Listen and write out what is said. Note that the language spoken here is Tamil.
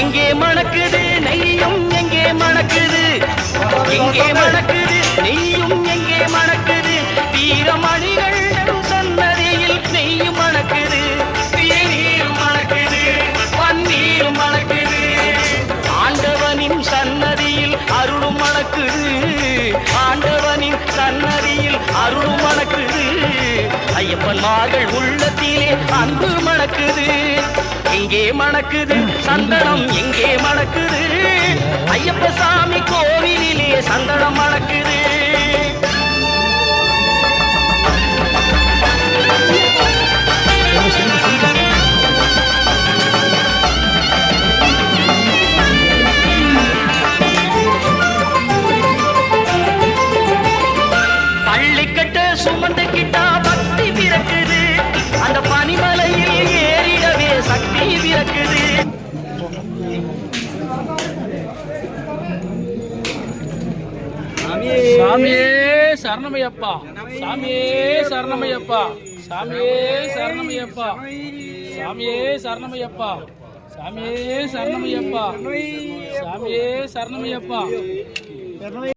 எங்கே மணக்குது நெய்யும் எங்கே மணக்குது? எங்கே மணக்குது நெய்யும் எங்கே மணக்குது? வீரமணிகள் சன்னதியில் நெய்யும் மணக்குது. தேநீரும் மணக்குது பன்னீரும் மணக்குது. ஆண்டவனின் சன்னதியில் அருளும் மணக்குது. ஆண்டவனின் சன்னதியில் அருளும் மணக்குது. ஐயப்பன் மார்கள் உள்ளத்திலே அன்பு மணக்குது. எங்கே மணக்குது. சந்தனம் எங்கே மணக்குது. ஐயப்ப சாமி கோவிலிலே சந்தனம் மணக்குது. பள்ளிக்கட்ட சுமந்துக்கிட்டா சாமியே. சரணமையப்பா. சாமியே சரணமையப்பா. சாமியே சரணமையப்பா. சாமியே சரணமையப்பா. சாமியே சரணமையப்பா. சாமியே சரணமையப்பா.